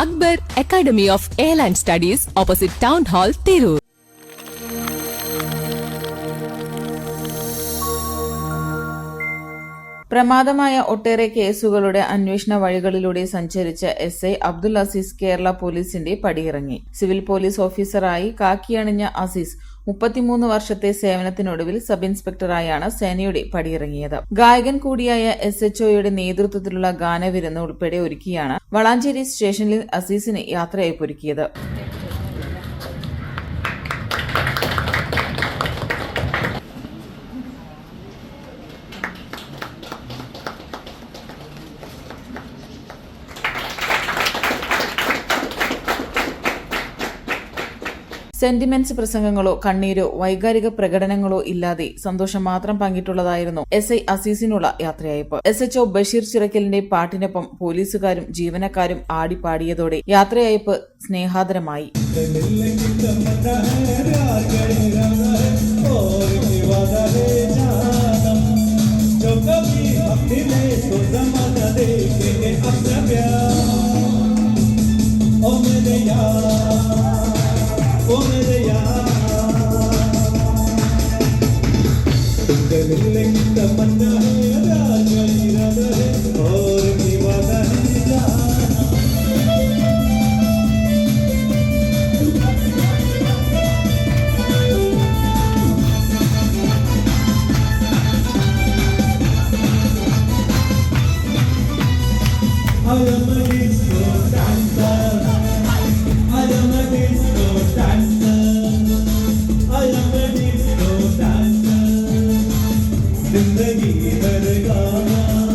Akbar academy of airline studies opposite town hall Tirur. പ്രമാദമായ ഒട്ടേറെ കേസുകളുടെ അന്വേഷണ വഴികളിലൂടെ സഞ്ചരിച്ച എസ് ഐ അബ്ദുൽ അസീസ് കേരള പോലീസിന്റെ പടിയിറങ്ങി. സിവിൽ പോലീസ് ഓഫീസറായി കാക്കിയണിഞ്ഞ അസീസ് മുപ്പത്തിമൂന്ന് വർഷത്തെ സേവനത്തിനൊടുവിൽ സബ് ഇൻസ്പെക്ടറായാണ് സേനയുടെ പടിയിറങ്ങിയത്. ഗായകൻ കൂടിയായ എസ് എച്ച് ഒയുടെ നേതൃത്വത്തിലുള്ള ഗാനവിരുന്ന് ഉൾപ്പെടെ ഒരുക്കിയാണ് വളാഞ്ചേരി സ്റ്റേഷനിൽ അസീസിന് യാത്രയയപ്പൊരുക്കിയത് സെന്റിമെന്റ്സ് പ്രസംഗങ്ങളോ കണ്ണീരോ വൈകാരിക പ്രകടനങ്ങളോ ഇല്ലാതെ സന്തോഷം മാത്രം പങ്കിട്ടുള്ളതായിരുന്നു എസ് ഐ അസീസിനുള്ള യാത്രയയപ്പ്. എസ് എച്ച്ഒ ബഷീർ ചിറക്കലിന്റെ പാട്ടിനൊപ്പം പോലീസുകാരും ജീവനക്കാരും ആടിപ്പാടിയതോടെ യാത്രയയപ്പ് സ്നേഹാദരമായി. I am a disco ഇവരെ കാണാൻ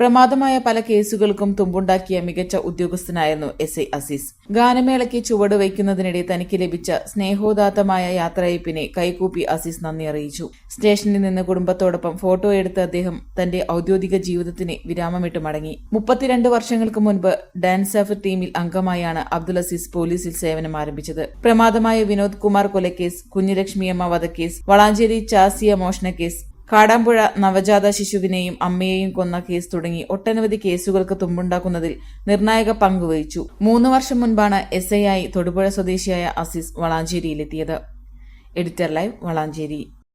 പ്രമാദമായ പല കേസുകൾക്കും തുമ്പുണ്ടാക്കിയ മികച്ച ഉദ്യോഗസ്ഥനായിരുന്നു എസ് ഐ അസീസ്. ഗാനമേളയ്ക്ക് ചുവട് വയ്ക്കുന്നതിനിടെ തനിക്ക് ലഭിച്ച സ്നേഹോദാത്തമായ യാത്രയപ്പിനെ കൈകൂപ്പി അസീസ് നന്ദി അറിയിച്ചു. സ്റ്റേഷനിൽ നിന്ന് കുടുംബത്തോടൊപ്പം ഫോട്ടോ എടുത്ത അദ്ദേഹം തന്റെ ഔദ്യോഗിക ജീവിതത്തിന് വിരാമമിട്ട് മടങ്ങി. മുപ്പത്തിരണ്ട് വർഷങ്ങൾക്ക് മുൻപ് ഡാൻസ് ഓഫ് ടീമിൽ അംഗമായാണ് അബ്ദുൽ അസീസ് പോലീസിൽ സേവനം ആരംഭിച്ചത്. പ്രമാദമായ വിനോദ് കുമാർ കൊലക്കേസ് കുഞ്ഞിലക്ഷ്മിയമ്മ വധക്കേസ് വളാഞ്ചേരി ചാസിയ മോഷണക്കേസ് കാടാമ്പുഴ നവജാത ശിശുവിനെയും അമ്മയെയും കൊന്ന കേസ് തുടങ്ങി ഒട്ടനവധി കേസുകൾക്ക് തുമ്പുണ്ടാക്കുന്നതിൽ നിർണായക പങ്കുവഹിച്ചു മൂന്ന് വർഷം മുൻപാണ് എസ് ഐ ആയി തൊടുപുഴ സ്വദേശിയായ അസീസ് വളാഞ്ചേരിയിലെത്തിയത്. Editor live Valanchery.